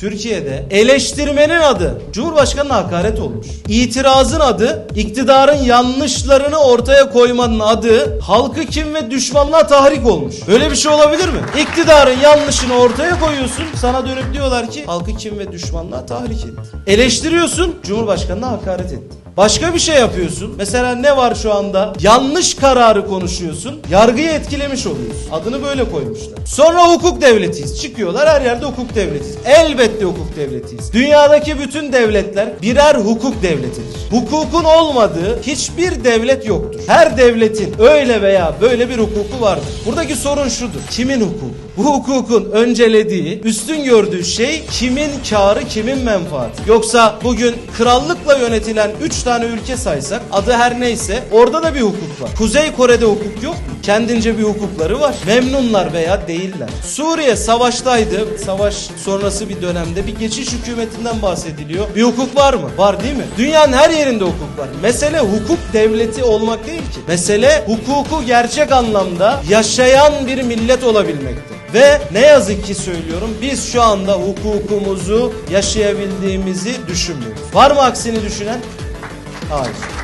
Türkiye'de eleştirmenin adı Cumhurbaşkanı'na hakaret olmuş. İtirazın adı iktidarın yanlışlarını ortaya koymanın adı halkı kim ve düşmanlığa tahrik olmuş. Böyle bir şey olabilir mi? İktidarın yanlışını ortaya koyuyorsun. Sana dönüp diyorlar ki halkı kim ve düşmanlığa tahrik etti. Eleştiriyorsun. Cumhurbaşkanı'na hakaret etti. Başka bir şey yapıyorsun. Mesela ne var şu anda? Yanlış kararı konuşuyorsun. Yargıyı etkilemiş oluyorsun. Adını böyle koymuşlar. Sonra hukuk devletiyiz. Çıkıyorlar her yerde hukuk devletiyiz. Elbette hukuk devletiyiz. Dünyadaki bütün devletler birer hukuk devletidir. Hukukun olmadığı hiçbir devlet yoktur. Her devletin öyle veya böyle bir hukuku vardır. Buradaki sorun şudur. Kimin hukuku? Bu hukukun öncelediği, üstün gördüğü şey kimin karı, kimin menfaati. Yoksa bugün krallıkla yönetilen 3 tane ülke saysak adı her neyse orada da bir hukuk var. Kuzey Kore'de hukuk yok mu? Kendince bir hukukları var. Memnunlar veya değiller. Suriye savaştaydı. Savaş sonrası bir dönemde bir geçiş hükümetinden bahsediliyor. Bir hukuk var mı? Var değil mi? Dünyanın her yerinde hukuk var. Mesele hukuk devleti olmak değil ki. Mesele hukuku gerçek anlamda yaşayan bir millet olabilmekte. Ve ne yazık ki söylüyorum biz şu anda hukukumuzu yaşayabildiğimizi düşünmüyoruz. Var mı aksini düşünen? eyes.